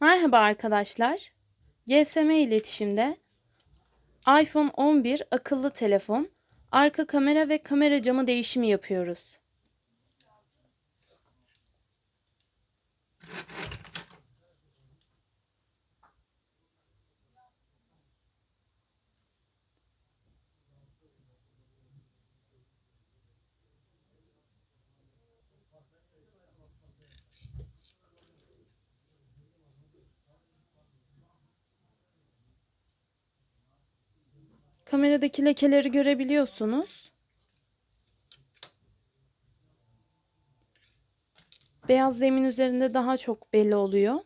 Merhaba arkadaşlar. GSM iletişimde iPhone 11 akıllı telefon, arka kamera ve kamera camı değişimi yapıyoruz. Kameradaki lekeleri görebiliyorsunuz. Beyaz zemin üzerinde daha çok belli oluyor.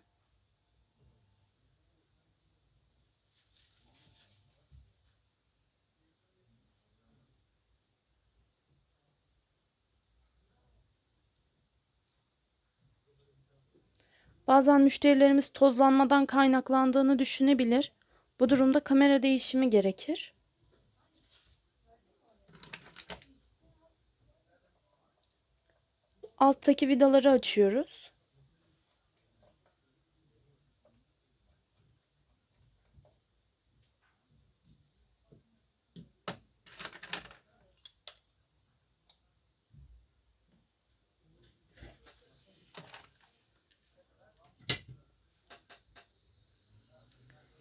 Bazen müşterilerimiz tozlanmadan kaynaklandığını düşünebilir. Bu durumda kamera değişimi gerekir. Alttaki vidaları açıyoruz.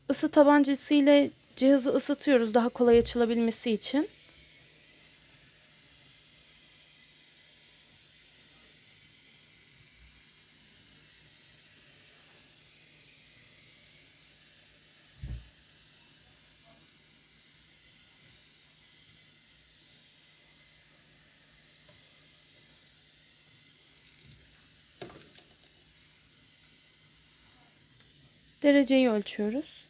Isı tabancası ile cihazı ısıtıyoruz daha kolay açılabilmesi için. Dereceyi ölçüyoruz.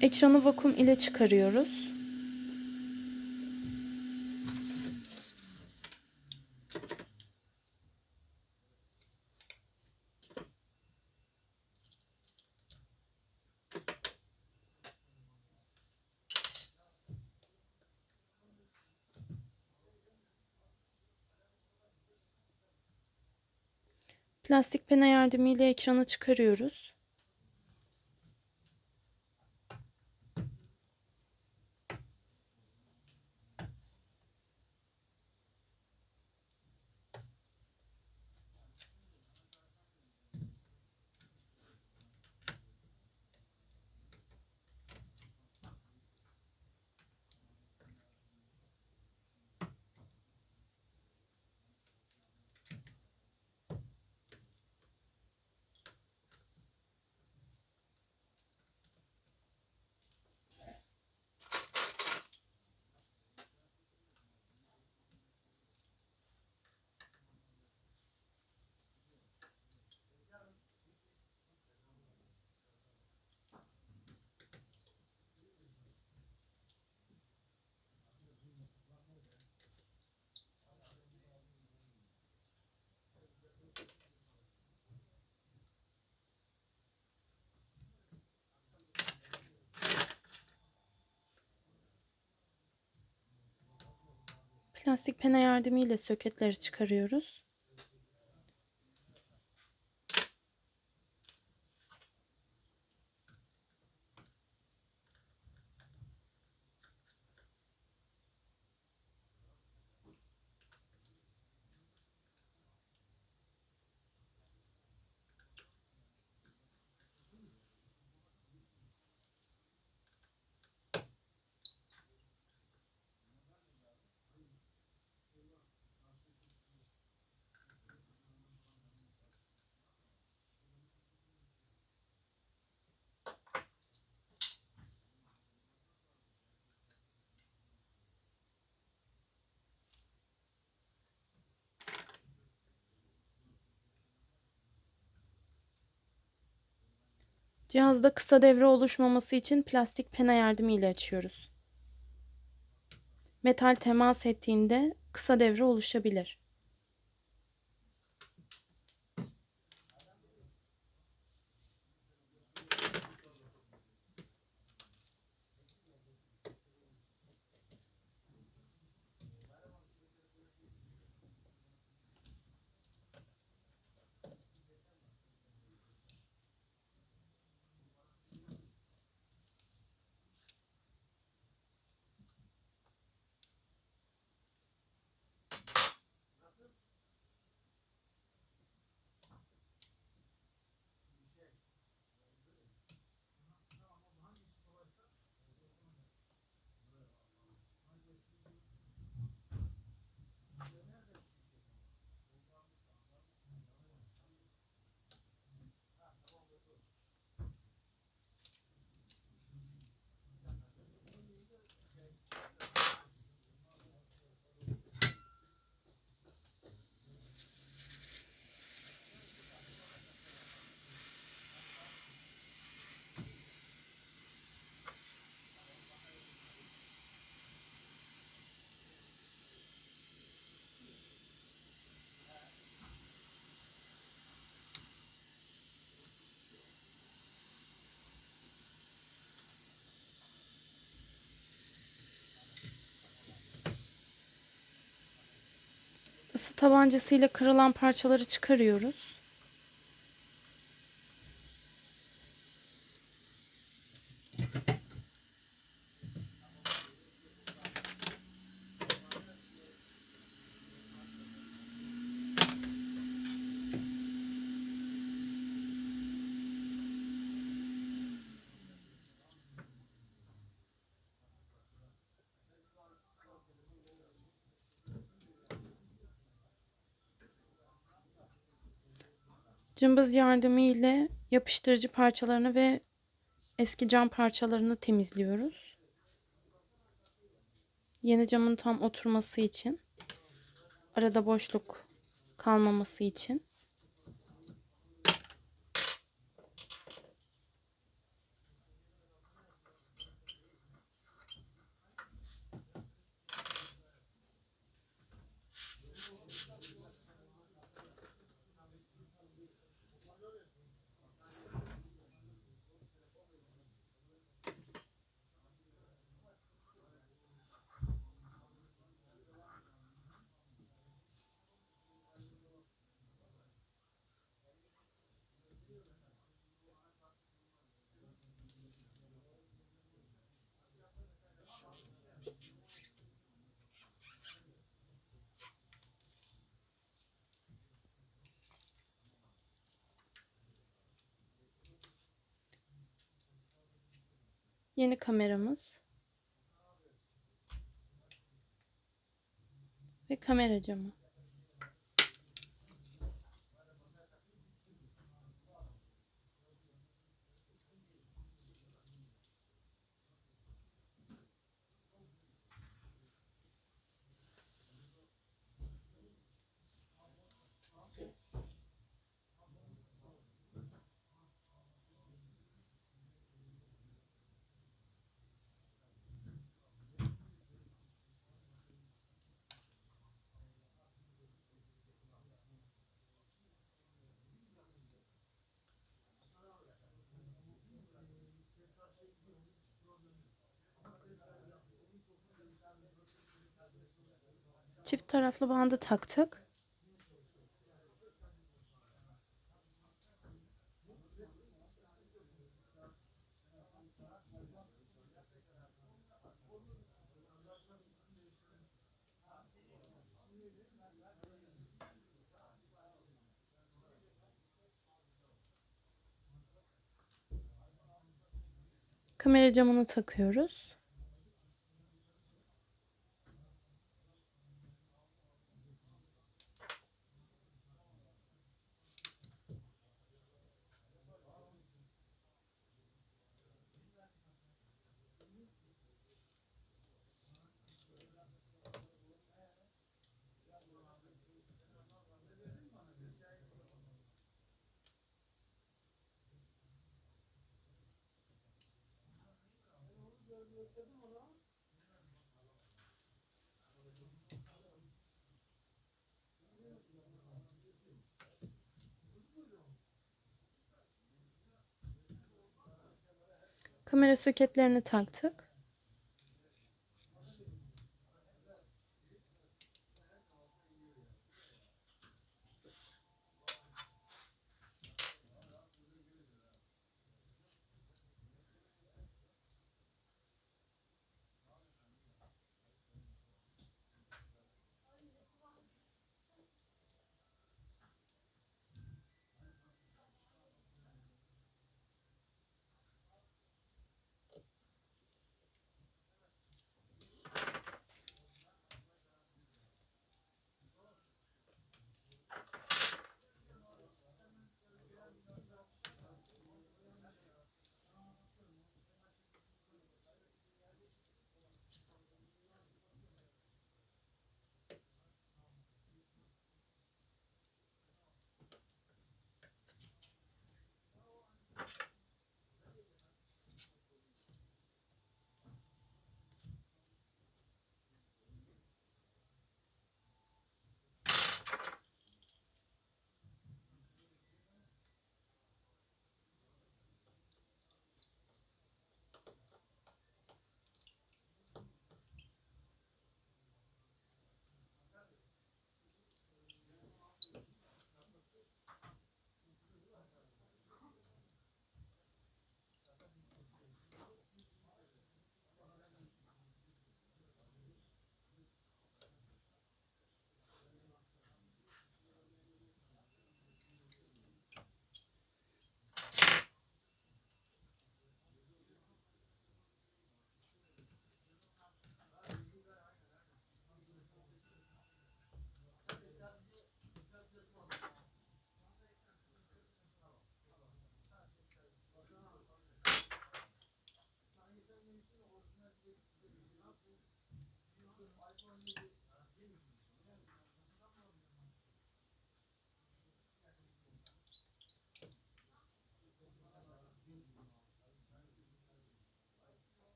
Ekranı vakum ile çıkarıyoruz. Plastik pene yardımıyla ekranı çıkarıyoruz. Plastik pene yardımıyla soketleri çıkarıyoruz. Cihazda kısa devre oluşmaması için plastik pena yardımıyla açıyoruz. Metal temas ettiğinde kısa devre oluşabilir. Isı tabancasıyla kırılan parçaları çıkarıyoruz. Cımbız yardımı ile yapıştırıcı parçalarını ve eski cam parçalarını temizliyoruz. Yeni camın tam oturması için. Arada boşluk kalmaması için. Yeni kameramız. Ve kamera camı. Çift taraflı bandı taktık. Kamera camını takıyoruz. Kamera soketlerini taktık.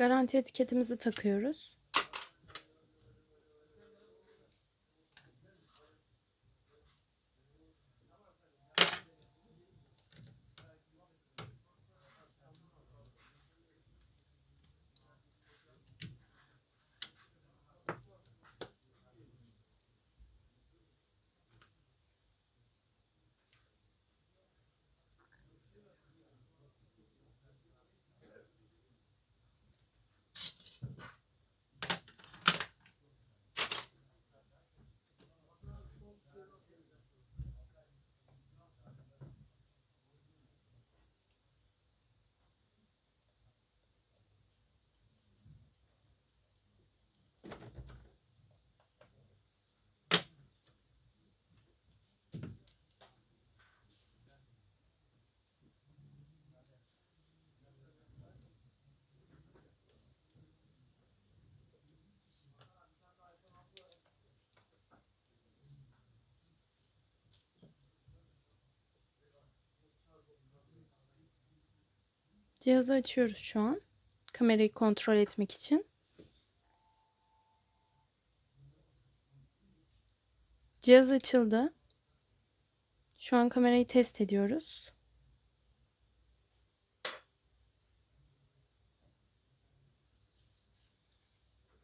Garanti etiketimizi takıyoruz. Cihazı açıyoruz şu an. Kamerayı kontrol etmek için. Cihaz açıldı. Şu an kamerayı test ediyoruz.